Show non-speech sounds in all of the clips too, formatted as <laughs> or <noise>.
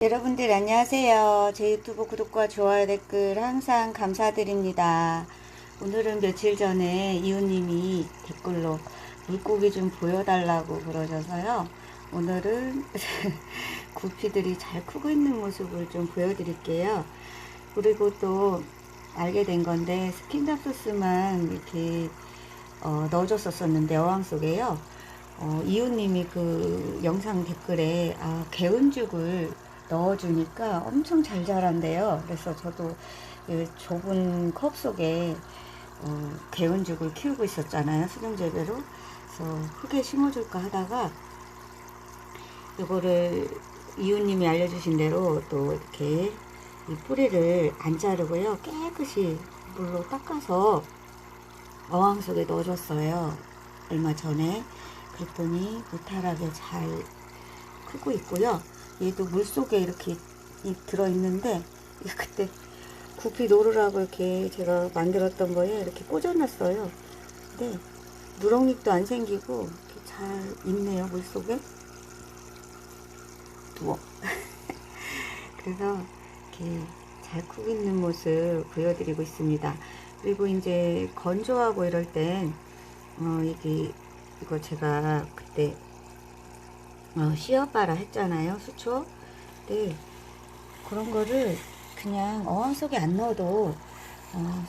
여러분들 안녕하세요. 제 유튜브 구독과 좋아요 댓글 항상 감사드립니다. 오늘은 며칠 전에 이웃님이 댓글로 물고기 좀 보여달라고 그러셔서요. 오늘은 <laughs> 구피들이 잘 크고 있는 모습을 좀 보여드릴게요. 그리고 또 알게 된 건데 스킨답 소스만 이렇게 어, 넣어줬었었는데 어항 속에요. 어, 이웃님이 그 영상 댓글에 아, 개운죽을 넣어주니까 엄청 잘 자란대요. 그래서 저도 그 좁은 컵 속에 어, 개운죽을 키우고 있었잖아요. 수경재배로. 그래서 흙에 심어줄까 하다가 이거를 이웃님이 알려주신 대로 또 이렇게 이 뿌리를 안 자르고요. 깨끗이 물로 닦아서 어항 속에 넣어줬어요. 얼마 전에. 그랬더니 무탈하게 잘 크고 있고요. 얘도 물 속에 이렇게 이- 들어있는데 그때 구피 놓으라고 이렇게 제가 만들었던 거에 이렇게 꽂아놨어요. 근데 누렁잎도 안 생기고 이렇게 잘 있네요 물 속에. 누워. <laughs> 그래서 이렇게 잘 크고 있는 모습 보여드리고 있습니다. 그리고 이제 건조하고 이럴 땐 어, 이게 이거 제가 그때 어, 씨앗바라 했잖아요. 수초. 네. 그런 거를 그냥 어항 속에 안 넣어도 어,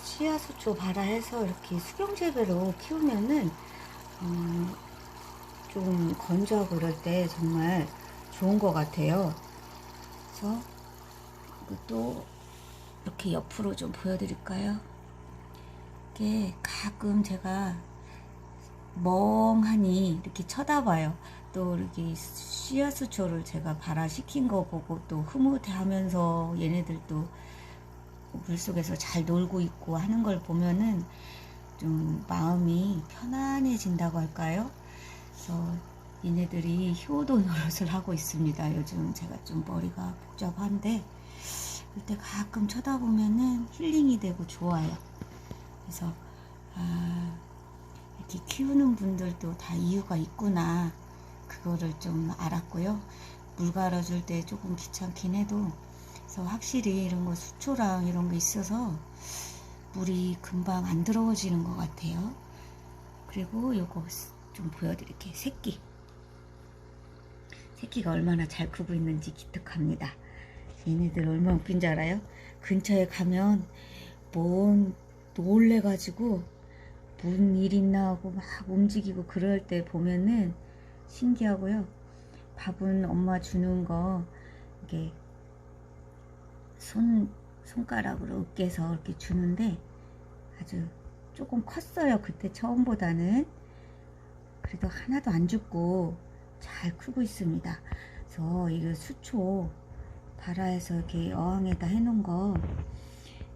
씨앗 수초 바라 해서 이렇게 수경 재배로 키우면은 음, 좀 건조하고 이럴 때 정말 좋은 것 같아요. 그래서 이것도 이렇게 옆으로 좀 보여드릴까요? 이게 가끔 제가 멍하니 이렇게 쳐다봐요. 또 이렇게 씨앗 수초를 제가 발화시킨 거 보고 또 흐뭇해하면서 얘네들도 물속에서 잘 놀고 있고 하는 걸 보면은 좀 마음이 편안해진다고 할까요? 그래서 얘네들이 효도 노릇을 하고 있습니다. 요즘 제가 좀 머리가 복잡한데 그때 가끔 쳐다보면은 힐링이 되고 좋아요. 그래서 아, 이렇게 키우는 분들도 다 이유가 있구나. 그거를 좀 알았고요. 물 갈아줄 때 조금 귀찮긴 해도, 그래서 확실히 이런 거 수초랑 이런 거 있어서 물이 금방 안 더러워지는 것 같아요. 그리고 요거 좀 보여드릴게요. 새끼. 새끼가 얼마나 잘 크고 있는지 기특합니다. 얘네들 얼마나 웃긴지 알아요? 근처에 가면 뭔 놀래가지고 무슨 일 있나 하고 막 움직이고 그럴 때 보면은 신기하고요. 밥은 엄마 주는 거 이게 손 손가락으로 으깨서 이렇게 주는데 아주 조금 컸어요. 그때 처음보다는 그래도 하나도 안 죽고 잘 크고 있습니다. 그래서 이거 수초 발아에서 이렇게 어항에다 해놓은 거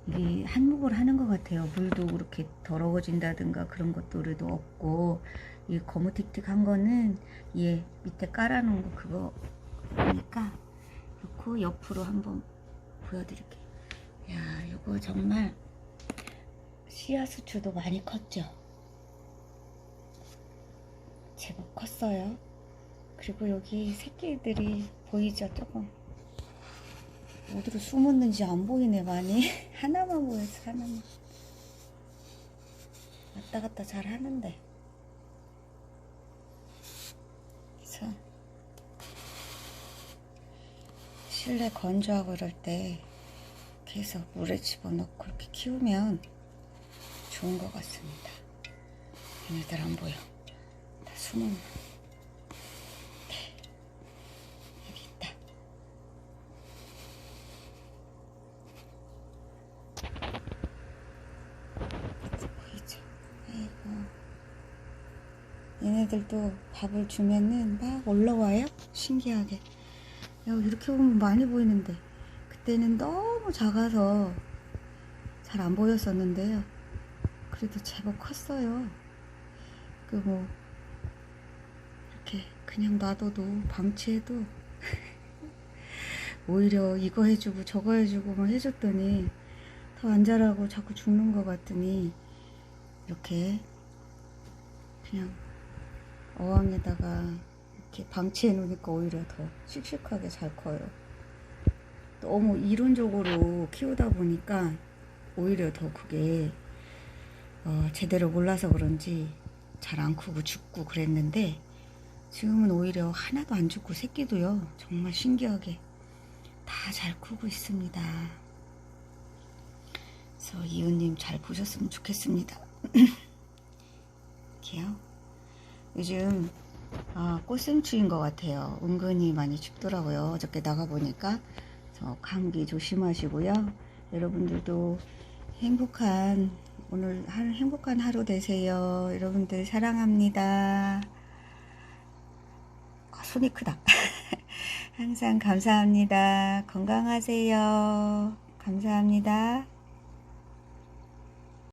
이게 한몫을 하는 것 같아요. 물도 그렇게 더러워진다든가 그런 것들도 없고 이 거무틱틱한 거는 얘 밑에 깔아놓은 거 그거 보니까 그렇고 옆으로 한번 보여드릴게요. 야 이거 정말 씨앗수초도 많이 컸죠. 제법 컸어요. 그리고 여기 새끼들이 보이죠 조금 어디로 숨었는지 안 보이네 많이 <laughs> 하나만 보였어 하나만 왔다 갔다 잘 하는데 그래서 실내 건조하고 이럴 때 계속 물에 집어넣고 이렇게 키우면 좋은 것 같습니다 얘네들 안 보여 다 숨은 네. 여기 있다 보이죠? 아이고. 얘네들도 밥을 주면은 막 올라와요? 신기하게. 야, 이렇게 보면 많이 보이는데. 그때는 너무 작아서 잘 안 보였었는데요. 그래도 제법 컸어요. 그 뭐, 이렇게 그냥 놔둬도 방치해도 <laughs> 오히려 이거 해주고 저거 해주고 막 해줬더니 더 안 자라고 자꾸 죽는 것 같더니 이렇게 그냥 어항에다가 이렇게 방치해 놓으니까 오히려 더 씩씩하게 잘 커요. 너무 이론적으로 키우다 보니까 오히려 더 그게 어, 제대로 몰라서 그런지 잘 안 크고 죽고 그랬는데 지금은 오히려 하나도 안 죽고 새끼도요 정말 신기하게 다 잘 크고 있습니다. 그래서 이웃님 잘 보셨으면 좋겠습니다. <clears throat> 이렇게요. 요즘 아, 꽃샘추인 것 같아요. 은근히 많이 춥더라고요. 어저께 나가보니까. 저 감기 조심하시고요. 여러분들도 행복한, 오늘 하루, 행복한 하루 되세요. 여러분들 사랑합니다. 아, 손이 크다. <laughs> 항상 감사합니다. 건강하세요. 감사합니다.